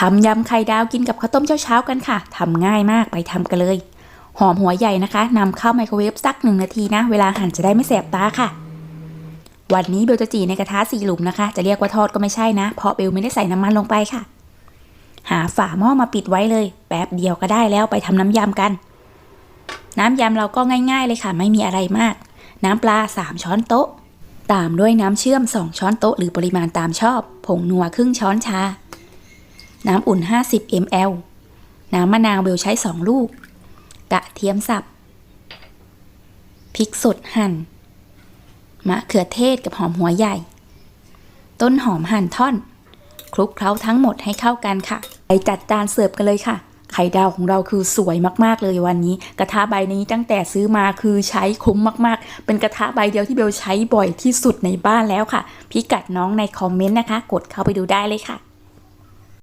ทำยำไข่ดาวกินกับข้าวต้มเช้าๆกันค่ะทำง่ายมากไปทำกันเลย หอมหัวใหญ่นะคะนำเข้าไมโครเวฟสักหนึ่งนาทีนะ เวลาหั่นจะได้ไม่แสบตาค่ะ วันนี้เบลจะจีในกระทะสี่หลุมนะคะ จะเรียกว่าทอดก็ไม่ใช่นะ เพราะเบลไม่ได้ใส่น้ำมันลงไปค่ะ หาฝาหม้อมาปิดไว้เลย แป๊บเดียวก็ได้แล้วไปทำน้ำยำกัน น้ำยำเราก็ง่าย ๆ เลยค่ะ ไม่มีอะไรมาก น้ำปลา 3 ช้อนโต๊ะ ตามด้วยน้ำเชื่อม 2 ช้อนโต๊ะหรือปริมาณตามชอบ ผงนัวครึ่งช้อนชา น้ำอุ่น 50 ml น้ำมะนาวเบลใช้ 2 ลูก กระเทียมสับ พริกสดหั่น มะเขือเทศกับหอมหัวใหญ่ ต้นหอมหั่นท่อน คลุกเคล้าทั้งหมดให้เข้ากันค่ะ ไปจัดจานเสิร์ฟกันเลยค่ะไข่ดาวของเราคือสวยมากๆเลยวันนี้ กระทะใบนี้ตั้งแต่ซื้อมาคือใช้คุ้มมากๆ เป็นกระทะใบเดียวที่เบลใช้บ่อยที่สุดในบ้านแล้วค่ะ พิกัดน้องในคอมเมนต์นะคะ กดเข้าไปดูได้เลยค่ะ